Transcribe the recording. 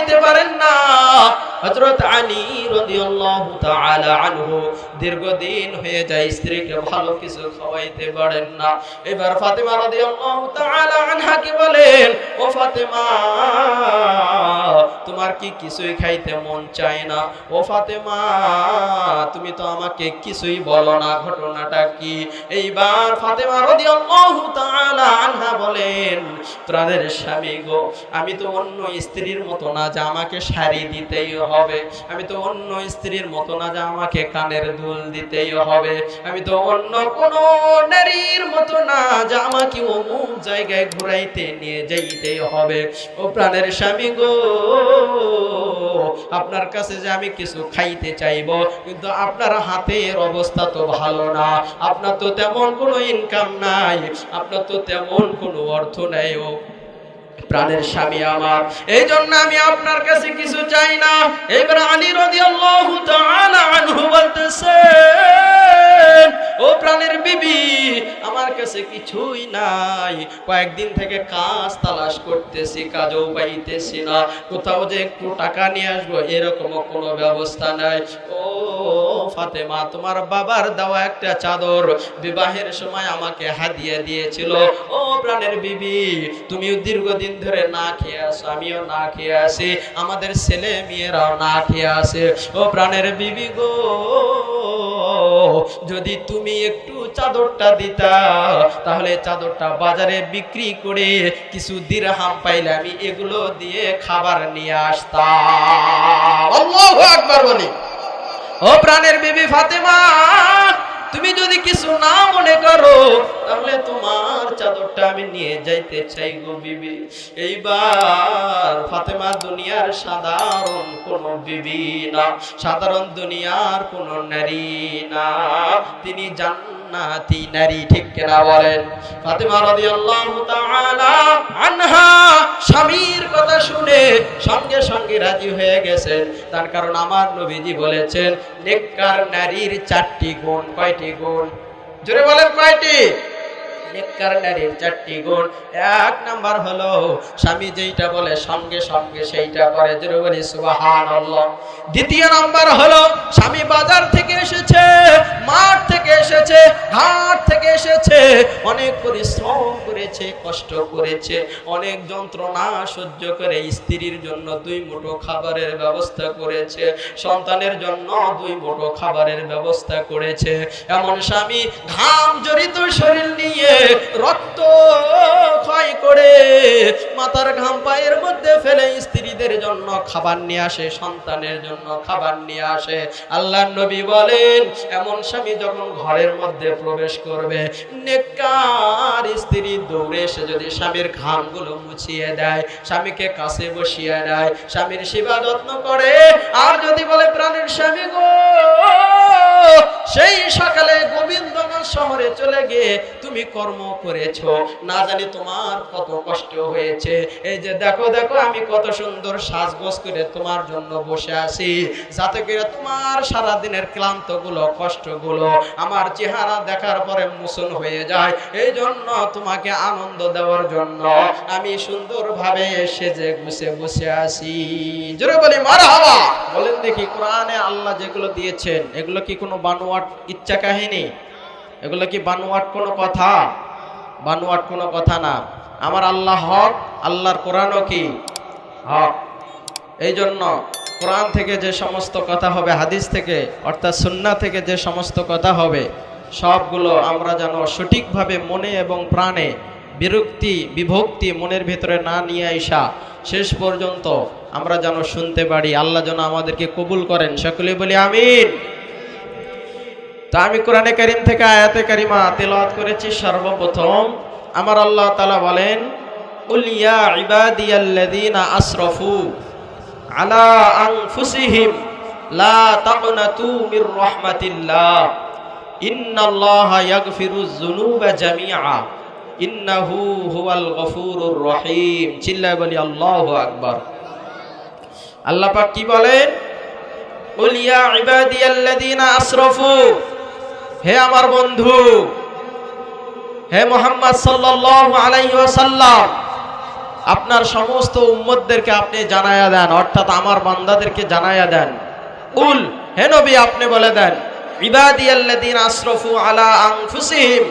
খাওয়াইতে পারেন না। হযরত আলী রাদিয়াল্লাহু তাআলা আনহু দীর্ঘদিন হয়ে যায়, স্ত্রীকে ভালো কিছু খাওয়াইতে পারেন না। এবার ফাতেমা রাদিয়াল্লাহু তাআলা আনহাকে বলেন, ও ফাতেমা, তোমার কি কিছুই খাইতে মন চায় না? ও ফাতেমা, তুমি তো আমাকে কিছুই বলো না, ঘটনাটা কি? এইবার ফাতেমা রাদিয়াল্লাহু তাআলা আনহা বলেন প্রাণের স্বামী গো, আমি তো অন্য স্ত্রীর মতো না যে আমাকে শাড়ি দিতেই হবে। আমি তো অন্য স্ত্রীর মতো না যে আমাকে কানের দুল দিতেই হবে। আমি তো অন্য কোন নারীর মতো না যে আমাকে অমুক জায়গায় ঘুরাইতে নিয়ে যাইতেই হবে। ও প্রাণের স্বামী গো, আপনার কাছে যে আমি কিছু খাইতে চাইব, কিন্তু আপনার হাতের অবস্থা তো ভালো না। আপনার তো তেমন কোনো ইনকাম নাই, আপনার তো তেমন কোনো অর্থ নেই ও। প্রাণের স্বামী আমার। এই জন্য আমি আপনার কাছে কিছু চাই না। এবার আলী রদি তাআলা কাছে কিছুই নাই। কয়েকদিন থেকে কাজ তালাশ করতেছি, কাজও পাইতেছি না। কোথাও যে একটু টাকা নিয়ে আসব এরকম কোনো ব্যবস্থা নাই। ও ফাতেমা, তোমার বাবার দেওয়া একটা চাদর বিবাহের সময় আমাকে হাদিয়া দিয়েছিল। ও প্রাণের বিবি, তুমিও দীর্ঘদিন ধরে না খেয়ে আসো আমিও না খেয়ে আসি আমাদের ছেলে মেয়েরাও না খেয়ে আসে ও প্রাণের বিবি গো যদি তুমি একটু চাদরটা দিতা তাহলে চাদরটা বাজারে বিক্রি করে কিছু দিরহাম পাইলে আমি এগুলো দিয়ে খাবার নিয়ে আসতাম। আল্লাহু আকবার বলি। ও প্রাণের বিবি ফাতেমা তুমি যদি কিছু না মনে করো, তাহলে তোমার চাদরটা আমি নিয়ে যাইতে চাই গো বিবি। এইবার ফাতেমা দুনিয়ার সাধারণ কোন বিবি না, সাধারণ দুনিয়ার কোন নারী না। তিনি জান্নাতি নারী, ঠিক কিনা বলেন? ফাতেমা রাদিয়াল্লাহু তাআলা আনহা কথা রাজি হয়ে গেছেন। তার কারণ আমার নবীজি বলেছেন, নেককার নারীর চারটি গুণ। কয়টি গুণ? জোরে বলেন কয়টি? নেককার চারটি গুণ। এক নাম্বার হলো, স্বামী যেইটা বলে, সঙ্গে সঙ্গে সেইটা করে। জোরে বলি দ্বিতীয় নাম্বার হলো, স্বামী বাজার থেকে এসেছে, মাঠ থেকে এসেছে, ঘাট থেকে এসেছে, অনেক পরিশ্রম করেছে, কষ্ট করেছে, অনেক যন্ত্রণা সহ্য করে স্ত্রীর জন্য দুই মুঠো খাবারের ব্যবস্থা করেছে, সন্তানের জন্য দুই মুঠো খাবারের ব্যবস্থা করেছে। এমন স্বামী ঘাম জড়িত শরীর নিয়ে রক্ত ক্ষয় করে মাথার ঘাম পায়ের মধ্যে ফেলে স্ত্রীদের জন্য খাবার নিয়ে আসে, সন্তানের জন্য খাবার নিয়ে আসে। আল্লাহ নবী বলেন, এমন স্বামী যখন ঘরের মধ্যে প্রবেশ করবে, নেককার স্ত্রী দৌড়ে এসে যদি স্বামীর ঘামগুলো মুছিয়ে দেয়, স্বামীকে কাছে বসিয়ে দেয়, স্বামীর সেবা যত্ন করে, আর যদি বলে, প্রাণের স্বামী গো, সেই সকালে শহরে চলে গিয়ে তুমি কর্ম করেছ। না জানি তোমার কত কষ্ট হয়েছে। এই যে দেখো দেখো, আমি কত সুন্দর সাজগোজ করে তোমার জন্য বসে আছি। যাতে করে তোমার সারা দিনের ক্লান্তগুলো কষ্টগুলো আমার চেহারা দেখার পরে মোচন হয়ে যায়। এই জন্য তোমাকে আনন্দ দেওয়ার জন্য আমি সুন্দরভাবে সেজে গুছে বসে আছি। জোরে বলি মার বলেন দেখি, কোরআনে আল্লাহ যেগুলো দিয়েছেন, এগুলো কি কোনো বানোয়াট ইচ্ছা কাহিনী? এগুলো কি বানোয়াট কোনো কথা? বানোয়াট কোনো কথা না। আমার আল্লাহ হক, আল্লাহর কোরআনও কি? হক। এই জন্য কোরআন থেকে যে সমস্ত কথা হবে, হাদিস থেকে, অর্থাৎ সুন্না থেকে যে সমস্ত কথা হবে, সবগুলো আমরা যেন সঠিকভাবে মনে এবং প্রাণে বিরক্তি, বিভক্তি মনের ভেতরে না নিয়ে আইসা, শেষ পর্যন্ত আমরা যেন শুনতে পারি। আল্লাহ যেন আমাদেরকে কবুল করেন। সকলে বলি আমিন। তা আমি কোরআনে কারিম থেকে আয়াতে কারিমা তেলাওয়াত করেছি সর্বপ্রথম। আমার আল্লাহ তাআলা বলেন কুল ইয়া ইবাদিয়াল্লাযীনা আসরাফু আলা আনফুসিহিম লা তাকনাতু মির রাহমাতিল্লাহ। ইন্নাল্লাহা ইয়াগফিরুয যুনুবা জামিআ। ইন্নাহু হুয়াল গফুরুর রহিম। চিল্লায় বলি, আল্লাহু আকবার। আল্লাহ পাক কি বলেন? কুল ইয়া ইবাদিয়াল্লাযীনা আসরাফু হে আমার বন্ধু, হে মোহাম্মদ সাল্লাম আপনার সমস্ত উম্মদদেরকে আপনি জানাইয়া দেন, অর্থাৎ আমার বান্দাদেরকে জানাইয়া দেন। উল, হে নবী, আপনি বলে দেন, ইবাদিয়াল্লাযীনা আশরফু আলা আনফুসিহিম